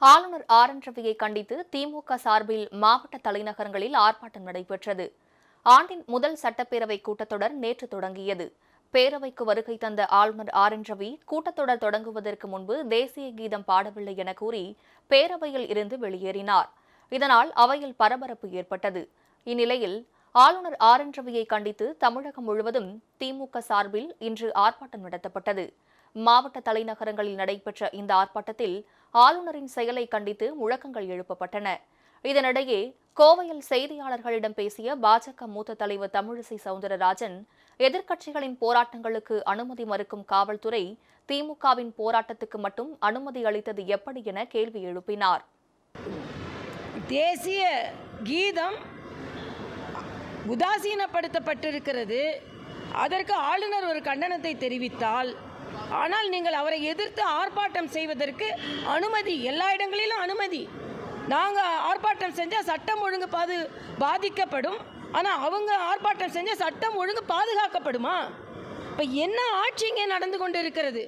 ஆளுநர் R N ரவியை கண்டித்து திமுக சார்பில் மாவட்ட தலைநகரங்களில் ஆர்ப்பாட்டம் நடைபெற்றது. ஆண்டின் முதல் சட்டப்பேரவை கூட்டத்தொடர் நேற்று தொடங்கியது. பேரவைக்கு வருகை தந்த ஆளுநர் ஆர் என் ரவி கூட்டத்தொடர் தொடங்குவதற்கு முன்பு தேசிய கீதம் பாடவில்லை என கூறி பேரவையில் இருந்து வெளியேறினார். இதனால் அவையில் பரபரப்பு ஏற்பட்டது. இந்நிலையில் ஆளுநர் ஆர் என் ரவியை கண்டித்து தமிழகம் முழுவதும் திமுக சார்பில் இன்று ஆர்ப்பாட்டம் நடத்தப்பட்டது. மாவட்ட தலைநகரங்களில் நடைபெற்ற இந்த ஆர்ப்பாட்டத்தில் ஆளுநரின் செயலை கண்டித்து முழக்கங்கள் எழுப்பப்பட்டன. இதனிடையே கோவையில் செய்தியாளர்களிடம் பேசிய பாஜக மூத்த தலைவர் தமிழிசை சவுந்தரராஜன் எதிர்க்கட்சிகளின் போராட்டங்களுக்கு அனுமதி மறுக்கும் காவல்துறை திமுகவின் போராட்டத்துக்கு மட்டும் அனுமதி அளித்தது எப்படி என கேள்வி எழுப்பினார். தேசிய கீதம் உதாசீனப்படுத்தப்பட்டிருக்கிறது. அதற்கு ஆளுநர் ஒரு கண்டனத்தை தெரிவித்தால் ஆனால் நீங்கள் அவரை எதிர்த்து ஆர்ப்பாட்டம் செய்வதற்கு அனுமதி எல்லா இடங்களிலும் அனுமதி. நாங்கள் ஆர்ப்பாட்டம் செஞ்சால் சட்டம் ஒழுங்கு பாது பாதிக்கப்படும். ஆனால் அவங்க ஆர்ப்பாட்டம் செஞ்சால் சட்டம் ஒழுங்கு பாதுகாக்கப்படுமா? இப்போ என்ன ஆட்சி இங்கே நடந்து கொண்டு இருக்கிறது?